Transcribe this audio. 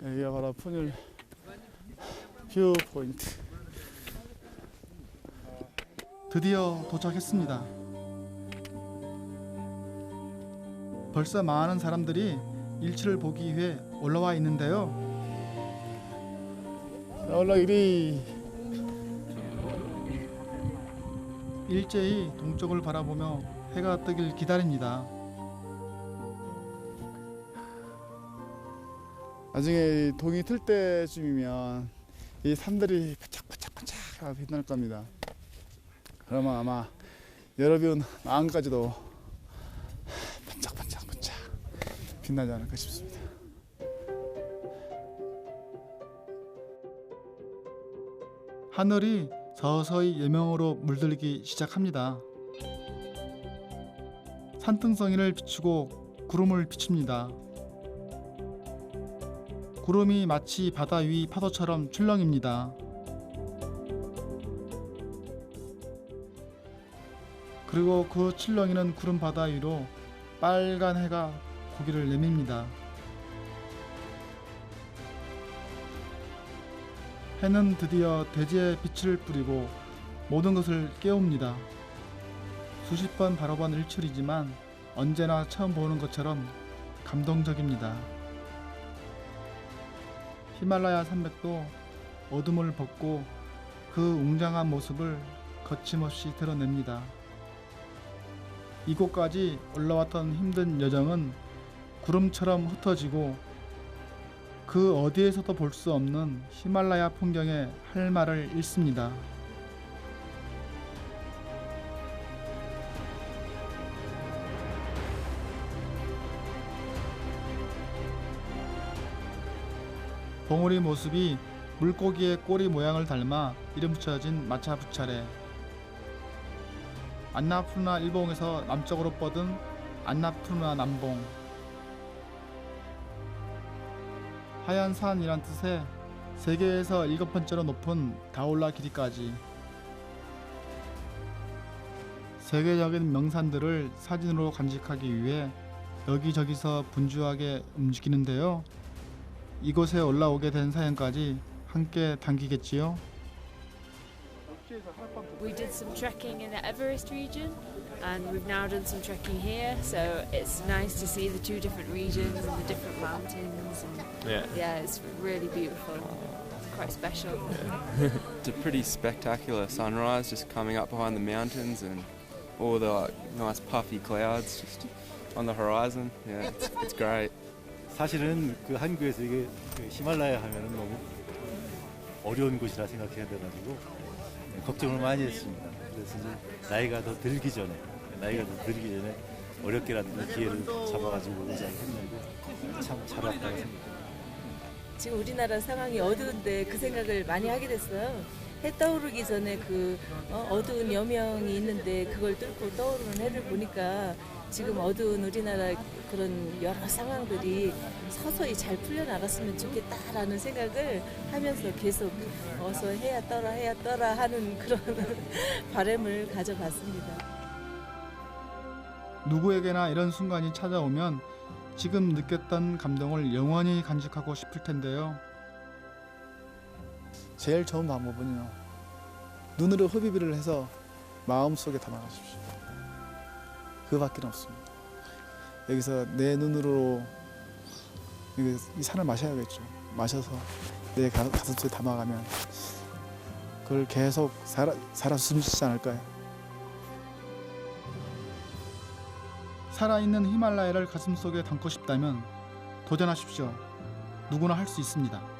여기가 바로 푸닐 뷰 포인트. 드디어 도착했습니다. 벌써 많은 사람들이 일출을 보기 위해 올라와 있는데요. 자, 올라기리 일제히 동쪽을 바라보며 해가 뜨길 기다립니다. 나중에 동이 틀 때쯤이면 이 산들이 반짝반짝반짝 빛날 겁니다. 그러면 아마 여러분 마음까지도 반짝반짝반짝 빛나지 않을까 싶습니다. 하늘이 서서히 예명으로 물들기 시작합니다. 산등성이를 비추고 구름을 비춥니다. 구름이 마치 바다 위 파도처럼 출렁입니다. 그리고 그 출렁이는 구름 바다 위로 빨간 해가 고개를 내밉니다. 해는 드디어 대지에 빛을 뿌리고 모든 것을 깨웁니다. 수십 번 바라본 일출이지만 언제나 처음 보는 것처럼 감동적입니다. 히말라야 산맥도 어둠을 벗고 그 웅장한 모습을 거침없이 드러냅니다. 이곳까지 올라왔던 힘든 여정은 구름처럼 흩어지고 그 어디에서도 볼 수 없는 히말라야 풍경에 할 말을 잃습니다. 봉우리 모습이 물고기의 꼬리 모양을 닮아 이름 붙여진 마차 부차례. 안나푸르나 일봉에서 남쪽으로 뻗은 안나푸르나 남봉. 하얀 산이란 뜻의 세계에서 일곱 번째로 높은 다올라 길이까지 세계적인 명산들을 사진으로 간직하기 위해 여기저기서 분주하게 움직이는데요. 이곳에 올라오게 된 사연까지 함께 담기겠지요. We did some trekking in the Everest region and we've now done some trekking here so it's nice to see the two different regions and the different mountains and Yeah. yeah it's really beautiful it's quite special It's a pretty spectacular sunrise just coming up behind the mountains and all the like, nice puffy clouds just on the horizon. Yeah, it's, it's great. 사실은 그 한국에서 이게 그 히말라야 하면은 너무 어려운 곳이라 생각해야 돼가지고 네, 걱정을 많이 했습니다. 그래서 이제 나이가 더 들기 전에 나이가 더 들기 전에 어렵게라도 기회를 잡아가지고 의자를 했는데 참 잘 왔다고 생각합니다. 지금 우리나라 상황이 어두운데 그 생각을 많이 하게 됐어요. 해 떠오르기 전에 그 어, 두운 여명이 있는데 그걸 뚫고 떠오르는 해를 보니까 지금 어두운 우리나라 그런 여러 상황들이 서서히 잘 풀려나갔으면 좋겠다라는 생각을 하면서 계속 어서 해야 떠라 해야 떠라 하는 그런 바람을 가져봤습니다. 누구에게나 이런 순간이 찾아오면 지금 느꼈던 감동을 영원히 간직하고 싶을 텐데요. 제일 좋은 방법은요. 눈으로 흡입을 해서 마음속에 담아가십시오. 그밖에 없습니다. 여기서 내 눈으로 이이 산을 마셔야겠죠. 마셔서 내 가- 가슴속에 담아가면 그걸 계속 살아, 살아 숨쉬지 않을까요? 살아있는 히말라야를 가슴속에 담고 싶다면 도전하십시오. 누구나 할 수 있습니다.